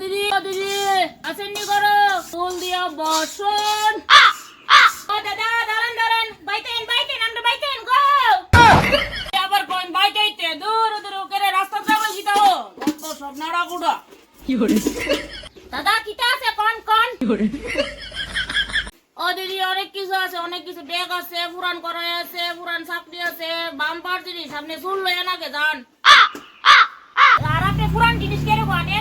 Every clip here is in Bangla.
দিদি ও দিদি আসেননি করো ফুল দিয়া বসন। ও দাদা দাঁড়ান দাঁড়ান। বাইতেন বাইতেন আমরা বাইতেন গো। আবার কোন বাইতেইতে? দূর দূর করে রাস্তা যাব গিতাও গল্প সব নাড়া গুড়া দাদা কিটা আছে? কোন কোন? ও দিদি অনেক কিছু আছে অনেক কিছু। ডেক আছে পুরান করাই আছে পুরান চাকরি আছে বাম্পার জিনিস আপনি চুল লয়ে নাকে যান। আর আপনি পুরান জিনিস কেন আনেন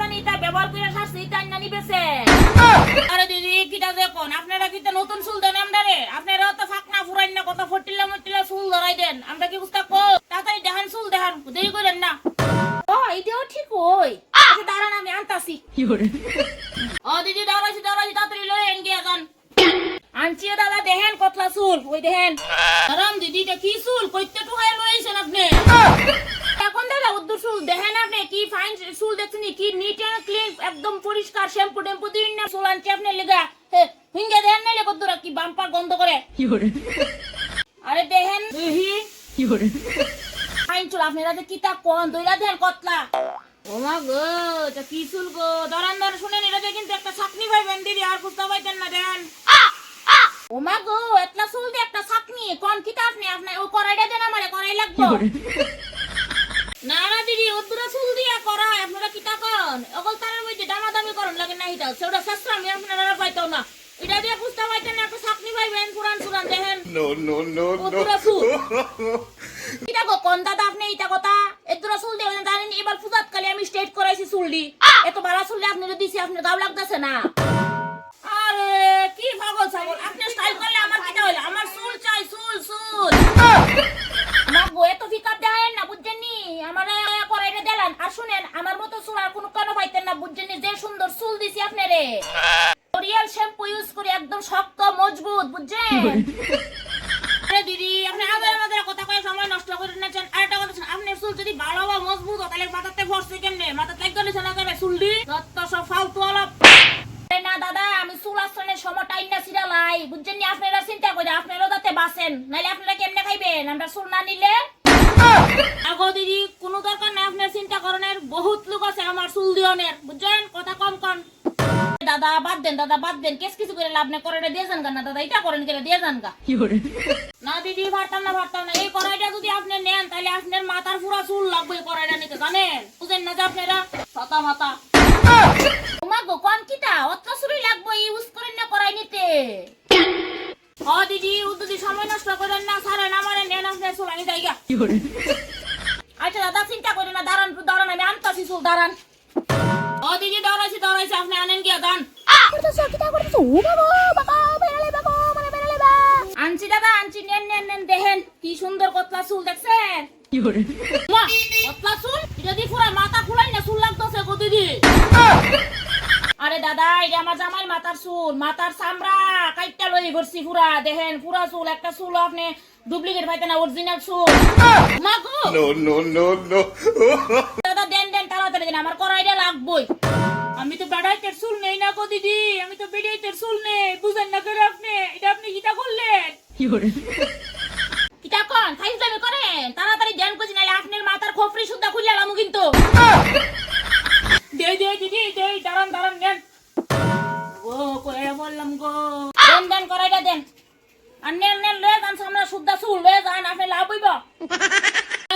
জানি এটা ব্যবহার করে শাস্তি এটা না নিবেছে। আরে দিদি কিটা দেখুন আপনারা কিটা নতুন চুল দেন আমরারে? আপনারা তো ফাঁকনা ফুরাইন না কত ফটিলা মটিলা চুল ধরাই দেন। আমরা কি বুঝতে কো তাড়াতাড়ি দেখান চুল দেখান দেরি করেন না। ও এটাও ঠিক ওই আচ্ছা দাঁড়ান আমি আনতাছি। ও দিদি দাঁড়াইছি দাঁড়াইছি তাড়াতাড়ি লয়ে এন গিয়া যান আনছি দাদা দেখেন কতলা চুল ওই দেখেন আরাম দিদি এটা কি চুল কইতে টুকাই লইছেন আপনি এখন দাদা উদ্দুর চুল দেখেন আপনি কি ফাইন চুল দেখছেন কি নিট এন্ড ক্লিন একদম পরিষ্কার শ্যাম্পু টেম্পু দিন না চুল আনছি আপনি লেগা হে, হিঙ্গে দেখেন না লেগে কদ্দুরা কি বাম্পার গন্ধ করে। আরে দেখেন দেখি ফাইন চুল আপনারা যে কিতা কোন? দইলা দেন কতলা। ও মা গো এটা কি চুল গো? দাঁড়ান দাঁড়ান শুনেন এটা কিন্তু একটা চাকনি পাইবেন দিদি আর খুঁজতে পাইতেন না দেন ও মা গো এতলা চুল দিয়ে একটা চাকনি কোন কিতা আপনি? আপনার ও করাইটা দেন আমারে করাই লাগবো। না না দিদি ওদুরা চুল দিয়া করাই আপনারা কিতা কন? অকল তারের মধ্যে দামাদামি করুন লাগে না এটা সেটা শাস্ত্র আমি আপনারা পাইতাও না এটা দিয়ে খুঁজতে পাইতেন না একটা চাকনি পাইবেন পুরান No, no, no, ওদুরা এটা গো কোন দাদা আপনি এটা কথা? এদুরা চুল দিয়ে জানেন এবার পূজাত কালে আমি স্ট্রেট করাইছি চুলডি এত বাড়া চুল আপনি দিছি আপনি দাও লাগতেছে না। আরে কি পাগল ছাগল? আপনি স্টাইল করলে আমার কিটা হইল? আমার চুল চাই চুল চুল। আমার গো এত পিকআপ দেখায়েন না বুঝছেন নি? আমার করাইটা দিলেন। আর শুনেন আমার মতো চুল আর কোনো কেন পাইতেন না বুঝছেন নি? যে সুন্দর চুল দিছি আপনারে। রিয়াল শ্যাম্পু ইউজ করে একদম শক্ত মজবুত বুঝছেন? তাহলে মাথাতে ফসছে কেমনে? মাথাতে লাগতে নিছে না কেন চুলটি? তত্ত্ব সব ফালতু অলপ। না দাদা আমি চুল আসনের সময় টাইম না ছিড়ালাই বুঝছেন নি? আপনারা চিন্তা করে আপনারাও যাতে বাঁচেন। নাইলে আপনারা কেমনে খাইবেন? আমরা চুল না নিলে? আগো দিদি কোনো দরকার নাই আপনার চিন্তা করেন বহুত লোক আছে আমার চুল দিওনের বুঝছেন? কথা কম কম দাদা বাদ দেন দাদা বাদ দেন। কেস কিছু করে লাভ নেই করে দিয়ে যান না দাদা এটা করেন কেন দিয়ে যান গা। না দিদি পারতাম না পারতাম না। এই কড়াইটা যদি আপনি নেন তাহলে আপনার মাথার পুরা চুল লাগবে নিতে জানেন? বুঝেন না যে আপনারা? ছাতা মাথা। তোমা গো কোন কিটা অত চুরি লাগবে ইউজ করেন না কড়াই নিতে। ও দিদি ও দিদি সময় নষ্ট করেন না সারেন আমার নেন আপনার চুল আমি যাই গা। আচ্ছা দাদা চিন্তা করেন না দাঁড়ান দাঁড়ান আমি আনতাছি চুল দাঁড়ান। ও দিদি দাঁড়াইছি দাঁড়াইছি আপনি আনেন গিয়া দান আনছি দাদা আনছি নেন নেন নেন দেখেন কি সুন্দর কতলা চুল দেখছেন? কতলা চুল? দিয়ে পুরা মাথা খুলাই না চুল লাগতেছে আরে দাদা এটা আমার জামাই মাথার চুল মাথার চামড়া কাইটটা লই ঘুরছি পুরা দেখেন পুরা চুল একটা চুল আপনি ডুপ্লিকেট পাইতে না অরিজিনাল চুল. দাদা দেন দেন তাড়াতাড়ি দেন আমার করাইটা লাগবই। আমি তো বেড়াইতের চুল নেই না গো দিদি আমি তো বেড়াইতের চুল নেই বুঝেন না করে আপনি এটা আপনি কিটা করলেন? কিটা কন খাইস করেন তাড়াতাড়ি ধ্যান করছি খোপরি সুদ্ধা খুলে আলামু কিন্তু। দে দে দিদি দে দাঁড়ান দাঁড়ান দেন ও কয়ে বললাম গো দেন দেন করাইটা দেন। আর নেন নেন লয়ে যান সামনে সুদ্ধা চুল লয়ে যান আপনি লাভ হইব।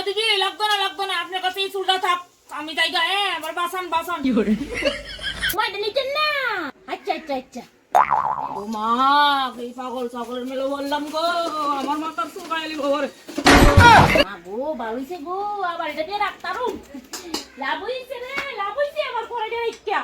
দিদি লাগতো না লাগতো না আপনার কাছে এই চুলটা থাক। আমি যাই গা হ্যাঁ এবার বাসান বাসান। মাইটা নিতেন না। আচ্ছা আচ্ছা আচ্ছা। ও মা এই পাগল মেলে বললাম গো আমার মাথার চুল গাইলি গো রে মা গো আবার এটা দিয়ে রাখতারুম। লাভ হইছে রে, লাভ হইছে আমার করে রে ইচ্ছা